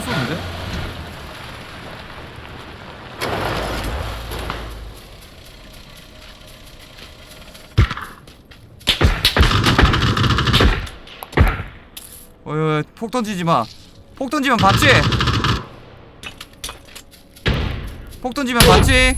쏘는데? 어이, 폭 던지지 마. 폭 던지면 봤지? 폭 던지면 봤지?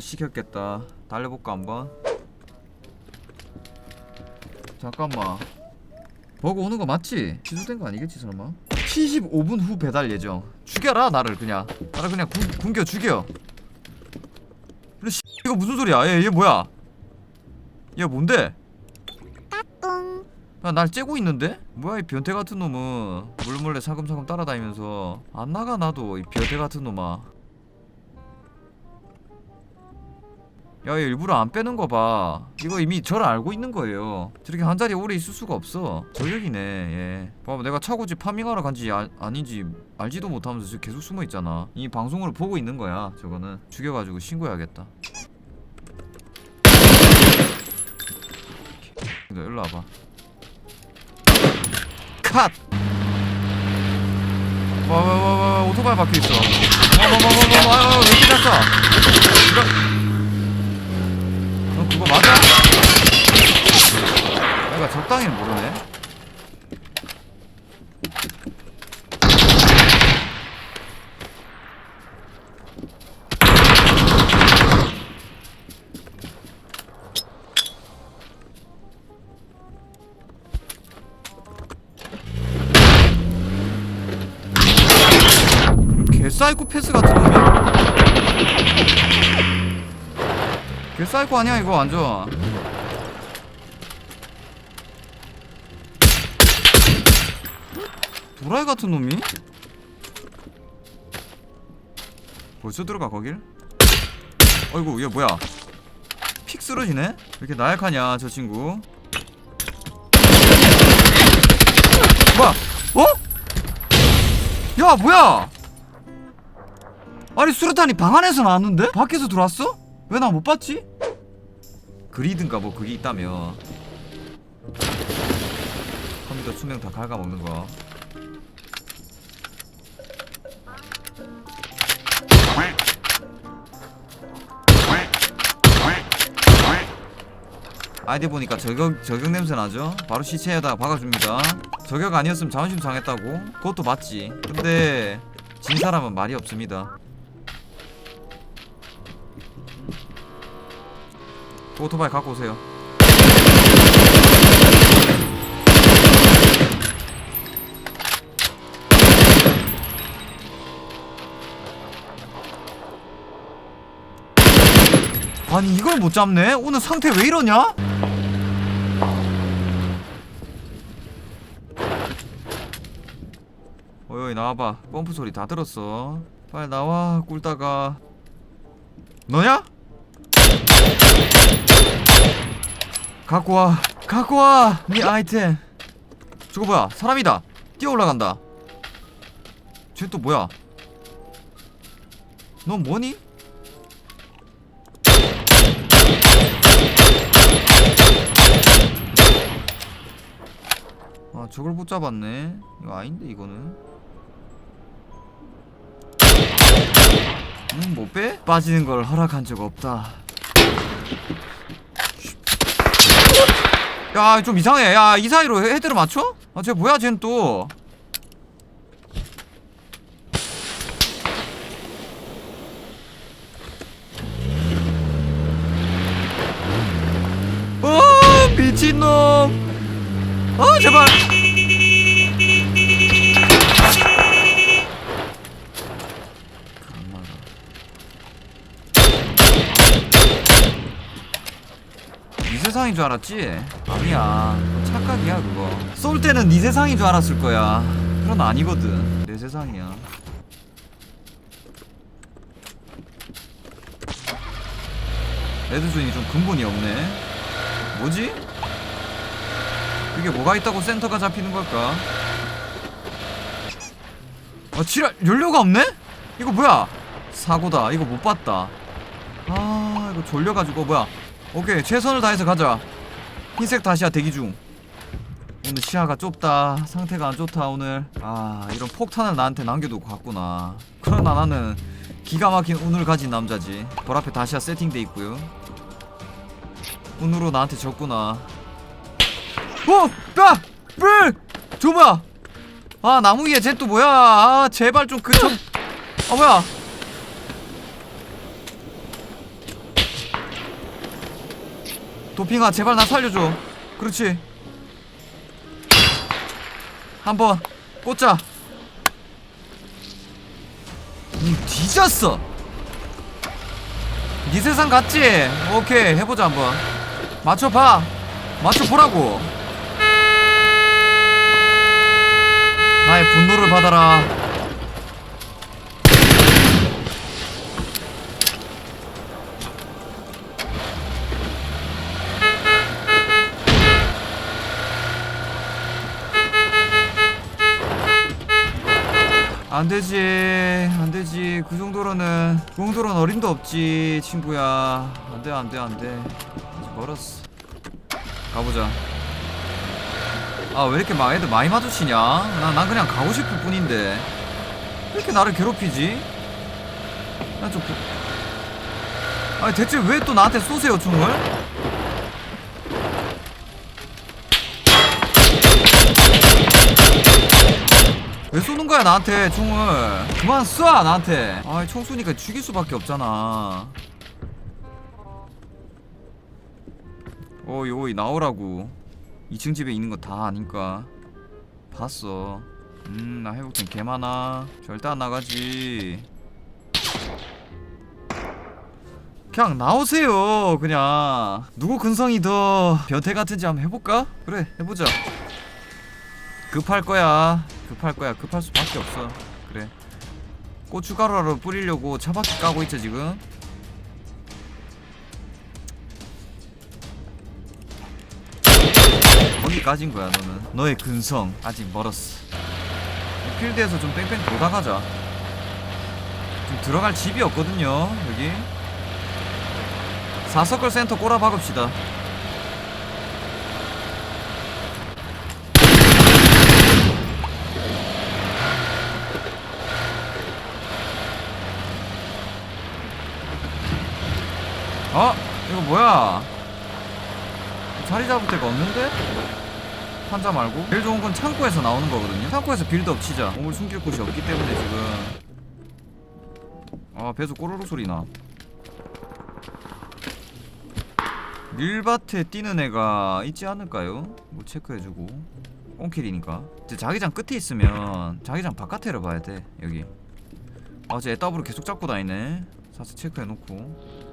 햄버거도 시켰겠다. 달려볼까 한번? 잠깐만. 버거 오는 거 맞지? 취소된 거 아니겠지 설마? 75분 후 배달 예정. 죽여라 나를 그냥. 나를 그냥 굶, 굶겨 죽여. 그래 씨, 이거 무슨 소리야? 얘, 얘 뭐야? 얘 뭔데? 야, 날 째고 있는데? 뭐야 이 변태 같은 놈은 몰래 사금사금 따라다니면서 안 나가 나도 이 변태 같은 놈아 야, 얘 일부러 안 빼는 거 봐. 이거 이미 저를 알고 있는 거예요. 저렇게 한 자리에 오래 있을 수가 없어. 저격이네, 얘. 봐봐, 내가 차고지 파밍하러 간지 아, 아닌지 알지도 못하면서 계속 숨어 있잖아. 이 방송을 보고 있는 거야, 저거는. 죽여가지고 신고해야겠다. 너 일로 와봐. 컷! 와, 와, 와, 와, 오토바이 박혀있어. 와, 와, 와, 와, 와, 와, 왜 이렇게 작아? 적당히 모르네. 개사이코 패스 같은 놈이야. 개사이코 아니야 이거 완전. 도라이 같은 놈이? 벌써 들어가 거길? 어이구 얘 뭐야? 픽 쓰러지네? 왜 이렇게 나약하냐 저 친구? 뭐야? 어? 야 뭐야? 아니 수류탄이 방 안에서 나왔는데? 밖에서 들어왔어? 왜 나 못 봤지? 그리든가 뭐 그게 있다며 컴퓨터 수명 다 갉아먹는 거 아이디 보니까 저격 저격 냄새 나죠? 바로 시체에다가 박아줍니다. 저격 아니었으면 자존심 상했다고? 그것도 맞지. 근데 진 사람은 말이 없습니다. 그 오토바이 갖고 오세요. 아니 이걸 못 잡네? 오늘 상태 왜 이러냐? 어이 나와봐. 펌프 소리 다 들었어. 빨리 나와 꿀다가. 너냐? 갖고 와 갖고 와네 아이템. 저거 뭐야? 사람이다. 뛰어 올라간다. 쟤 또 뭐야? 넌 뭐니? 아 저걸 못 잡았네. 이거 아닌데 이거는. 음못 빼? 빠지는 걸 허락한 적 없다. 야 좀 이상해. 야 이 사이로 헤- 헤드를 맞춰? 아쟤 뭐야 쟤는 또? 어 미친놈. 어 제발 세상인 줄 알았지? 아니야 착각이야 그거 쏠 때는 네 세상인 줄 알았을 거야 그건 아니거든 내 세상이야 레드존이 좀 근본이 없네 뭐지? 이게 뭐가 있다고 센터가 잡히는 걸까? 아 지랄 연료가 없네? 이거 뭐야? 사고다 이거 못 봤다 아 이거 졸려가지고 뭐야 오케이 최선을 다해서 가자. 흰색 다시야 대기 중. 오늘 시야가 좁다. 상태가 안 좋다 오늘. 아 이런 폭탄을 나한테 남겨두고 갔구나. 그러나 나는 기가 막힌 운을 가진 남자지. 볼 앞에 다시야 세팅돼 있고요. 운으로 나한테 졌구나. 어! 야! 불! 저 뭐야? 아 나무 위에 쟤 또 뭐야? 아 제발 좀 그쳐 아 뭐야 도핑아 제발 나 살려줘. 그렇지? 한번 꽂자. 니 뒤졌어. 니 세상 같지? 오케이 해보자 한번. 맞춰봐. 맞춰보라고. 나의 분노를 받아라 안 되지 안 되지. 그 정도로는 그 정도로는 어림도 없지 친구야. 안돼 안돼 안돼. 멀었어. 가보자. 아 왜 이렇게 막 애들 많이 마주치냐? 난, 난 그냥 가고 싶을 뿐인데. 왜 이렇게 나를 괴롭히지? 난좀 부... 아니 대체 왜 또 나한테 쏘세요 총을 왜 쏘는 거야 나한테 총을? 그만 쏴 나한테. 아이 총 쏘니까 죽일 수밖에 없잖아. 어이 어이 나오라고. 2층 집에 있는 거 다 아니까. 봤어. 음 나 회복템 개 많아. 절대 안 나가지. 그냥 나오세요 그냥. 누구 근성이 더 변태 같은지 한번 해볼까? 그래 해보자. 급할 거야 급할 거야. 급할 수밖에 없어. 그래. 고춧가루를 뿌리려고 차바퀴 까고 있죠 지금. 거기까진 거야 너는. 너의 근성. 아직 멀었어. 이 필드에서 좀 뺑뺑 돌다 가자. 좀 들어갈 집이 없거든요 여기. 사서클 센터 꼬라 박읍시다 어? 이거 뭐야? 자리 잡을 데가 없는데? 환자 말고? 제일 좋은 건 창고에서 나오는 거거든요 창고에서 빌드업 치자 몸을 숨길 곳이 없기 때문에 지금 아 배수 꼬르륵 소리 나 밀밭에 뛰는 애가 있지 않을까요? 뭐 체크해주고 꽁킬이니까 이제 자기장 끝에 있으면 자기장 바깥에를 봐야 돼 여기 아쟤 애따브로 계속 잡고 다니네 사실 체크해놓고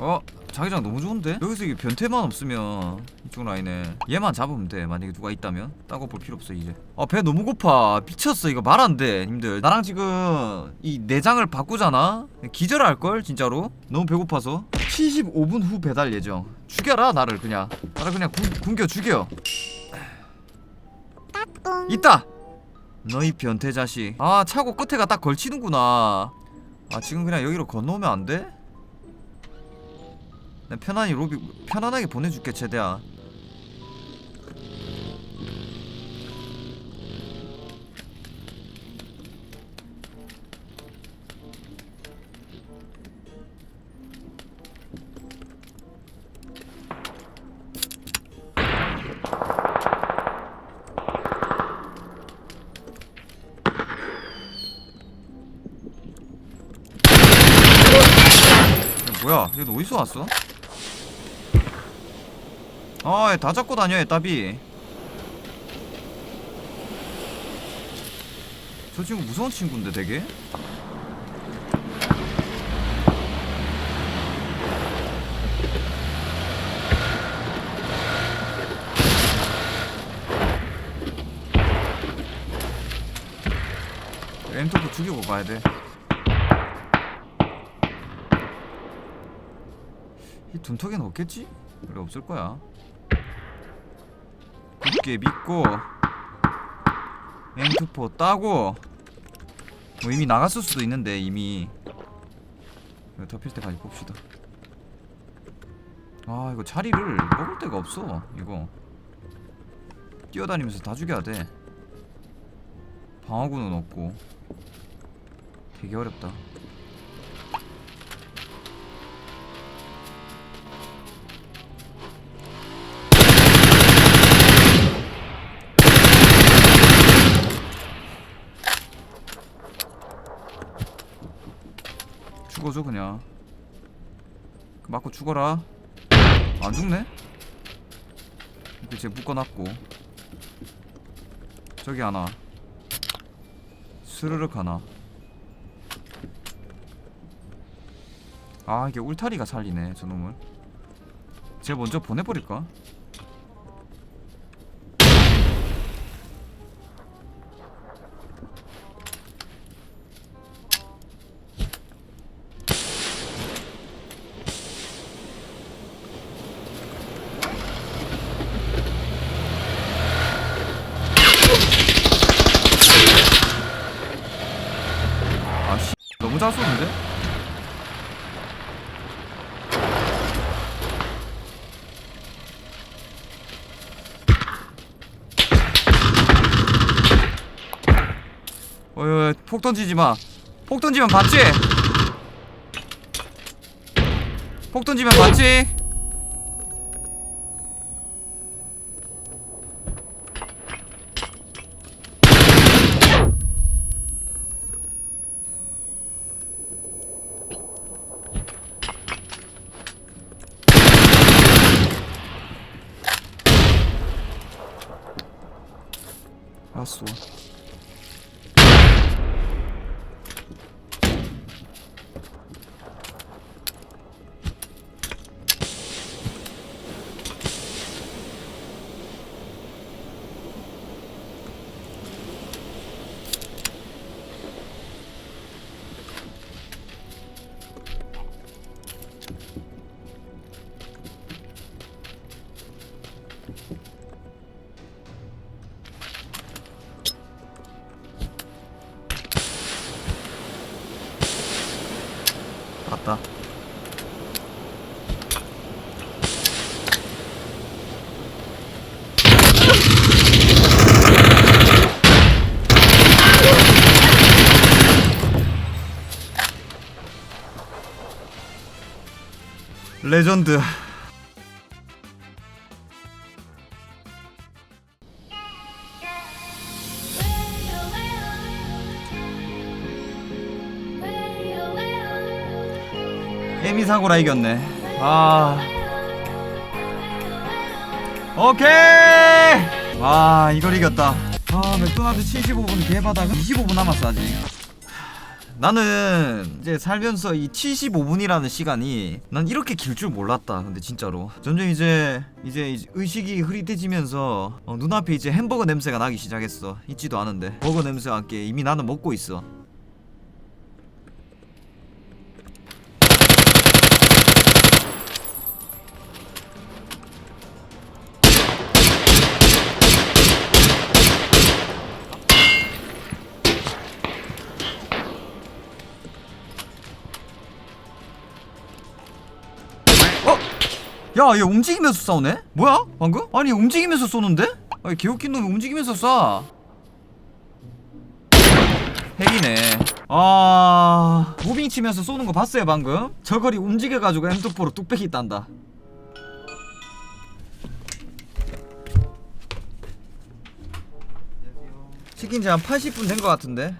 어? 자기장 너무 좋은데? 여기서 이게 변태만 없으면 이쪽 라인에 얘만 잡으면 돼. 만약에 누가 있다면? 따고 볼 필요 없어 이제. 아배 너무 고파. 미쳤어. 이거 말 안 돼. 님들. 나랑 지금 이 내장을 바꾸잖아? 기절할걸 진짜로? 너무 배고파서. 75분 후 배달 예정. 죽여라 나를 그냥. 나를 그냥 굶, 굶겨 죽여. 있다! 너희 변태 자식. 아 차고 끝에가 딱 걸치는구나. 아 지금 그냥 여기로 건너오면 안 돼? 난 편안히 로비 편안하게 보내줄게 이거 뭐야? 얘너 어디서 왔어? 아, 얘다 잡고 다녀, 애따비. 저 친구 무서운 친구인데, 되게? 엠토프 죽이고 가야 돼. 이 둔턱에는 없겠지? 그래 없을 거야 굳게 믿고 엠투포 따고 뭐 이미 나갔을 수도 있는데 이미. 덮일 때까지 봅시다. 아 이거 자리를 먹을 데가 없어 이거. 뛰어다니면서 다 죽여야 돼. 방어구는 없고. 되게 어렵다 죽어줘 그냥. 그 맞고 죽어라. 안 죽네? 쟤 묶어놨고. 저기 하나. 스르륵 하나. 아 이게 울타리가 살리네 저놈을. 쟤 먼저 보내버릴까? 어이 어이 폭 던지지 마폭 던지면 봤지? 폭 던지면 봤지? 알았어 맞다 레전드 사고라 이겼네. 아. 오케이! 아 이걸 이겼다. 아 맥도날드 75분 개바닥은 25분 남았어 아직. 나는 이제 살면서 이 75분이라는 시간이 난 이렇게 길 줄 몰랐다 근데 진짜로. 점점 이제 이제 이제 의식이 흐릿해지면서 어, 눈앞에 이제 햄버거 냄새가 나기 시작했어. 있지도 않은데. 버거 냄새와 함께 이미 나는 먹고 있어 어? 야, 얘 움직이면서 싸우네? 뭐야? 방금? 아니, 움직이면서 쏘는데? 아니, 개웃긴 놈이 움직이면서 쏴. 핵이네. 아, 무빙 치면서 쏘는 거 봤어요, 방금? 저거리 움직여가지고 M24로 뚝배기 딴다. 치킨 지 한 80분 된거 같은데?